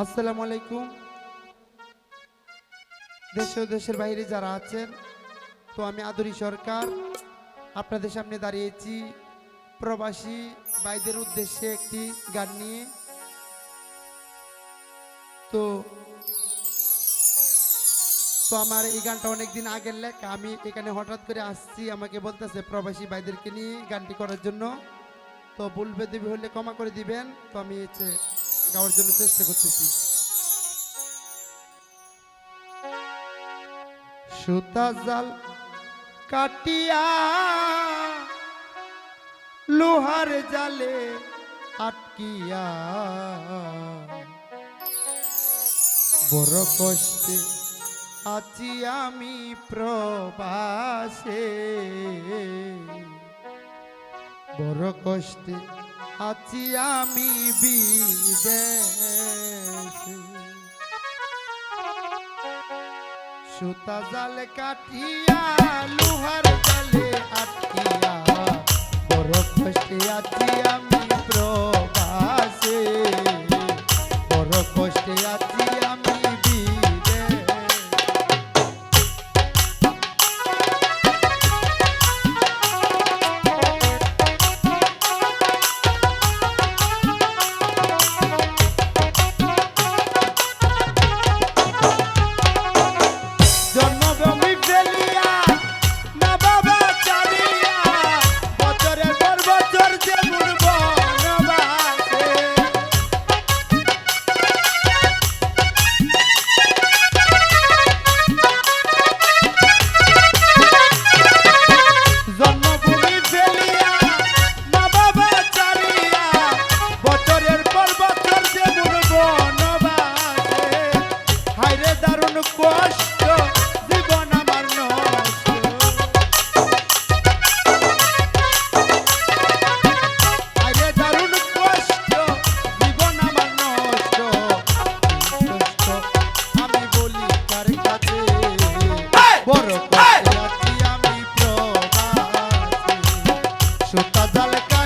আসসালামু আলাইকুম। দেশ ও দেশের বাইরে যারা আছেন, তো আমি আদরি সরকার। আপনাদের সামনে দাঁড়িয়েছি প্রবাসী ভাইদের উদ্দেশ্যে একটি গান নিয়ে। তো তো আমার এই গানটা অনেকদিন আগের লেখা। আমি এখানে হঠাৎ করে আসছি, আমাকে বলতেছে প্রবাসী ভাইদেরকে নিয়ে গানটি করার জন্য। তো বলবে দেবী হলে ক্ষমা করে দিবেন। তো আমি গাওয়ার জন্য চেষ্টা করতেছি। সুতা জাল কাটিয়া লোহার জালে আটকিয়া বড় কষ্টে আছি আমি প্রবাসে। বড় কষ্টে আছি আমি বিদেশে। সুতা জাল কাটিয়া লোহার জালে আটকিয়া বড় আছি আমি প্রবাসে। আছি সুতা জালকা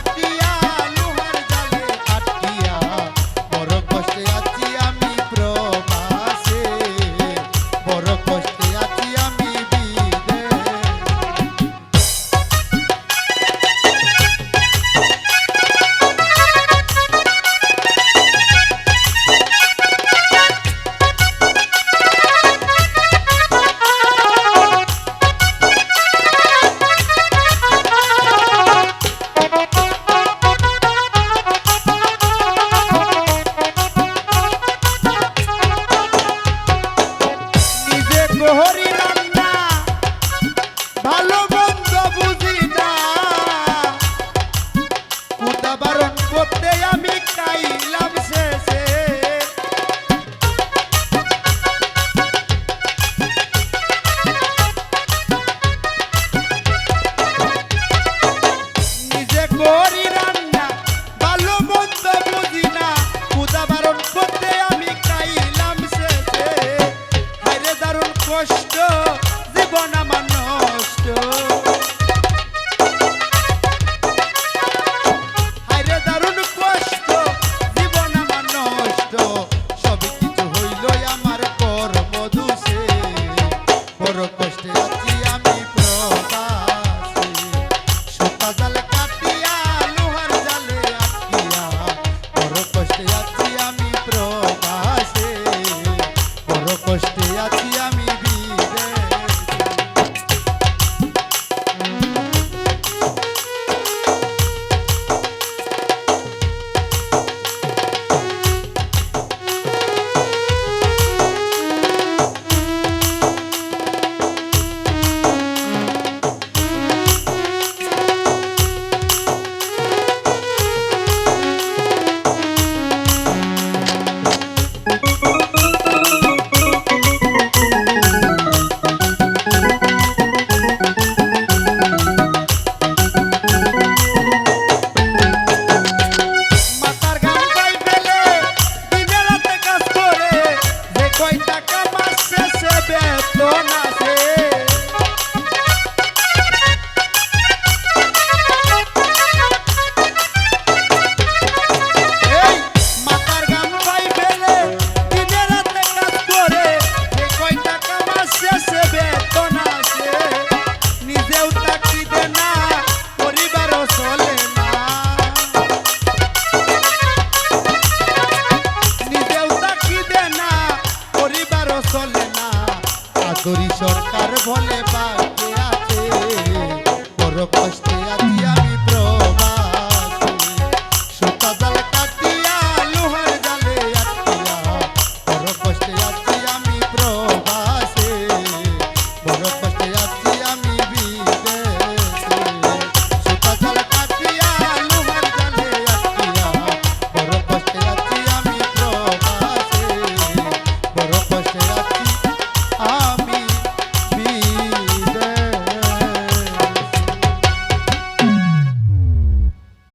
তো না।